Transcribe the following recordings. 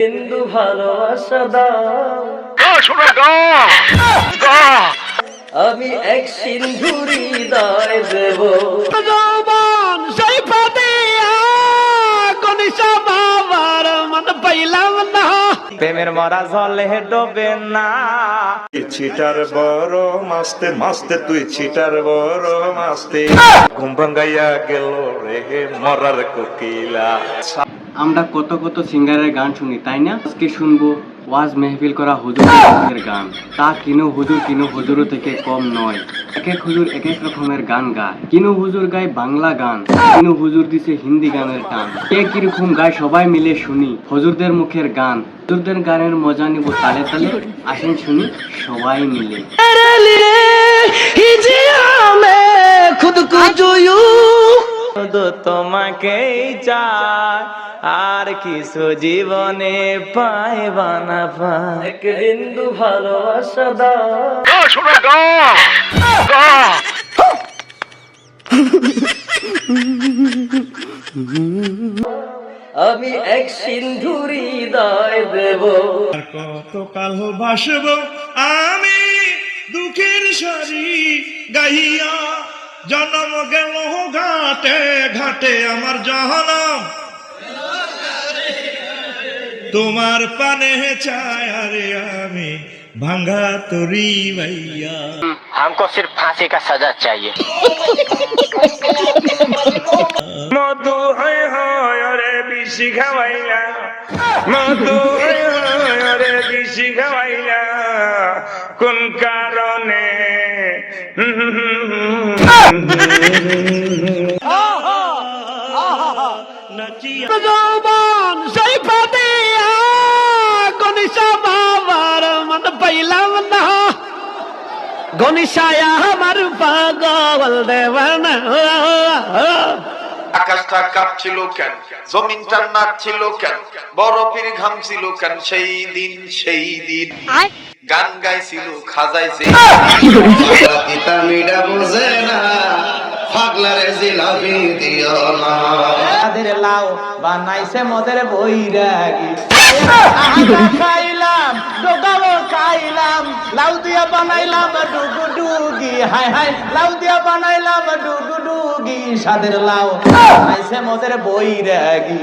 হিন্দু ভালোবাসা দাও। আমি এক সিন্ধুরি দায় দেব। মন প্রেমের মরা জলে ডোবে না। ছিটার বড় মাস্তে মাস্তে তুই ছিটার বড় মাস্তে। ঘুম ভাঙ্গাইয়া গেল রে মরার কোকিলা। আমরা কত কত সিঙ্গারের গান শুনি, তাই না? আজকে শুনব ওয়াজ মেহফিল করা হুজুরের গান। তা কিনো হুজুর, কিনো হুজুরও থেকে কম নয়। এক এক হুজুর এক এক রকমের গান গায়। কিনো হুজুর গায় বাংলা গান, কিনো হুজুর দিছে হিন্দি গানের টান। কে কীরকম গায় সবাই মিলে শুনি, হুজুরদের মুখের গান। হুজুরদের গানের মজা নিব তালে তালে। আসেন শুনি সবাই মিলে। তোমাকেই চাই আর কিছু জীবনে পাইবা না পাই। এক হিন্দু ভালোবাসা দাও। আমি এক সিন্ধুরি দায় দেব। কতকাল ভাসব আমি দুঃখের সারি গাইয়া জন্ম গেল ঘাটে ঘাটে আমার জহনম তোমার পানে চায় আরে আমি ভাঙ্গা তরি ভাইয়া हमको सिर्फ फांसी का सजा चाहिए মধু হয় হয় রে বিশি খাওয়াইলা মধু হয় হয় রে বিশি খাওয়াইলা কোন কারণে যৌবন সেই ফাতিয়া গনিশা বাবার মন পাইলাম না গনিশায়া আমার পাগল দেওয়ানা আকাশটা কাঁপছিল কেন? জমিনটা নাচছিল কেন বরফের ঘাম ছিল কেন? সেই দিন সেই দিন। গান গাইছিল খাজাইছে পিতা মিডা বুঝে না। পাগলারে জিলাপি দিও না। তাদের লাউ বানাইছে মদের বৈরাগী। খাইলাম ডোকাবো খাইলাম লাউ দিয়া বানাইলাম ডুগু ডুগি হাই হাই লাউ দিয়া বানাইলাম ডুগু ডুগি সাদের লাউ বানাইছে মদের বৈরাগী।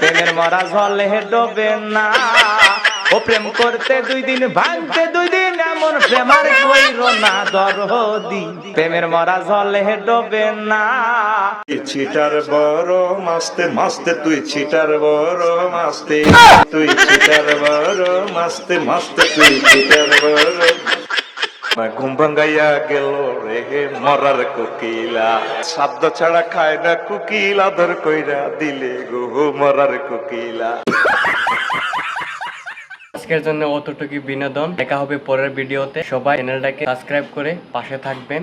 প্রেমের মরা জলে ডোবে না। ও প্রেম করতে দুই দিন ভাঙতে প্রেমার কইর না দরদি। প্রেমের মরা জলে ডোবে না। ছিটার বড় মাস্তে মাস্তে, তুই ছিটার বড় মাস্তে। তুই ছিটার বড় মাস্তে মাস্তে, তুই ছিটার বড়। ঘুম ভাঙ্গাইয়া গেল রে মরার কোকিলা। শব্দ ছাড়া খায় না কুকিল, আদর কইরা দিলে গো মরার কোকিলা। আজকের জন্য অতটুকু বিনোদন। দেখা হবে পরের ভিডিওতে। সবাই চ্যানেলটাকে সাবস্ক্রাইব করে পাশে থাকবেন।